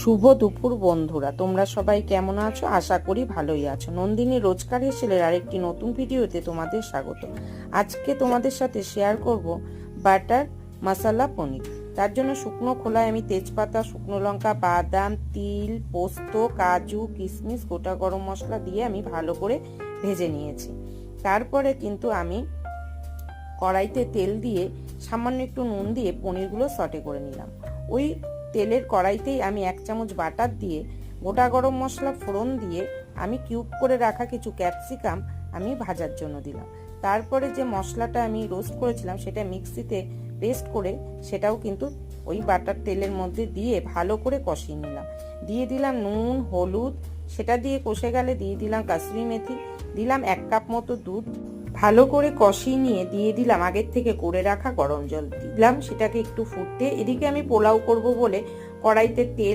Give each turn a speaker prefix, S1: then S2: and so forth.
S1: শুভ দুপুর বন্ধুরা, তোমরা সবাই কেমন আছো? আশা করি ভালোই আছো। নন্দিনী রোজকার হেসেলের আরেকটি নতুন ভিডিওতে তোমাদের স্বাগত। আজকে তোমাদের সাথে শেয়ার করব বাটার মশালা পনির। তার জন্য শুকনো খোলায় আমি তেজপাতা, শুকনো লঙ্কা, বাদাম, তিল, পোস্ত, কাজু, কিশমিশ, গোটা গরম মশলা দিয়ে আমি ভালো করে ভেজে নিয়েছি। তারপরে কিন্তু আমি কড়াইতে তেল দিয়ে সামান্য একটু নুন দিয়ে পনিরগুলো সটে করে নিলাম। ওই তেলের কড়াইতেই আমি এক চামচ বাটার দিয়ে গোটা গরম মশলা ফোড়ন দিয়ে আমি কিউব করে রাখা কিছু ক্যাপসিকাম আমি ভাজার জন্য দিলাম। তারপরে যে মশলাটা আমি রোস্ট করেছিলাম সেটা মিক্সিতে পেস্ট করে সেটাও কিন্তু ওই বাটার তেলের মধ্যে দিয়ে ভালো করে কষিয়ে নিলাম। দিয়ে দিলাম নুন, হলুদ, সেটা দিয়ে কষে গেলে দিয়ে দিলাম কাসুরি মেথি, দিলাম এক কাপ মতো দুধ ভালো করে কষিয়ে নিয়ে দিয়ে দিলাম, আগের থেকে করে রাখা গরম জল। দিলাম, সেটাকে একটু ফুটতে। এদিকে আমি পোলাও করব বলে কড়াইতে তেল